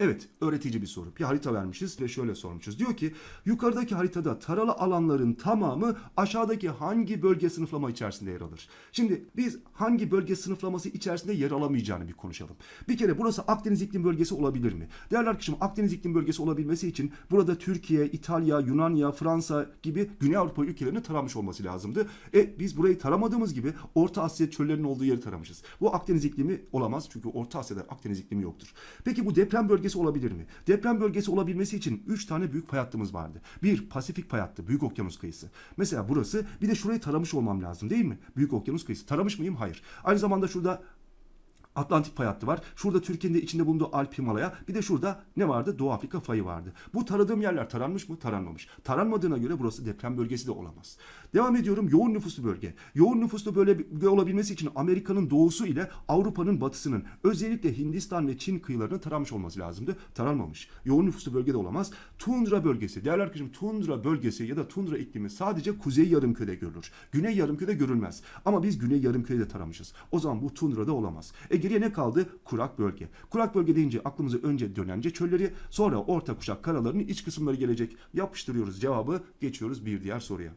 Evet, öğretici bir soru. Bir harita vermişiz ve şöyle sormuşuz. Diyor ki, yukarıdaki haritada taralı alanların tamamı aşağıdaki hangi bölge sınıflama içerisinde yer alır? Şimdi biz hangi bölge sınıflaması içerisinde yer alamayacağını bir konuşalım. Bir kere burası Akdeniz iklim bölgesi olabilir mi? Değerli arkadaşım, Akdeniz iklim bölgesi olabilmesi için burada Türkiye, İtalya, Yunanya, Fransa gibi Güney Avrupa ülkelerinin taranmış olması lazımdı. E biz burayı taramadığımız gibi Orta Asya çöllerinin olduğu yeri taramışız. Bu Akdeniz iklimi olamaz çünkü Orta Asya'da Akdeniz iklimi yoktur. Peki bu deprem bölgesi olabilir mi? Deprem bölgesi olabilmesi için 3 tane büyük pay hattımız vardı. Bir Pasifik pay hattı, Büyük Okyanus kıyısı. Mesela burası bir de şurayı taramış olmam lazım değil mi? Büyük Okyanus kıyısı. Taramış mıyım? Hayır. Aynı zamanda şurada Atlantik pay hattı var. Şurada Türkiye'nin de içinde bulunduğu Alp Himalaya. Bir de şurada ne vardı? Doğu Afrika fayı vardı. Bu taradığım yerler taranmış mı? Taranmamış. Taranmadığına göre burası deprem bölgesi de olamaz. Devam ediyorum. Yoğun nüfuslu bölge. Yoğun nüfuslu bölge olabilmesi için Amerika'nın doğusu ile Avrupa'nın batısının özellikle Hindistan ve Çin kıyılarını taramış olması lazımdı. Taranmamış. Yoğun nüfuslu bölge de olamaz. Tundra bölgesi. Değerli arkadaşım tundra bölgesi ya da tundra iklimi sadece kuzey yarımkürede görülür. Güney yarımkürede görülmez. Ama biz güney yarımküreyi de taramışız. O zaman bu tundrada olamaz. E geriye ne kaldı? Kurak bölge. Kurak bölge deyince aklımıza önce dönence çölleri sonra orta kuşak karalarının iç kısımları gelecek. Yapıştırıyoruz cevabı geçiyoruz bir diğer soruya.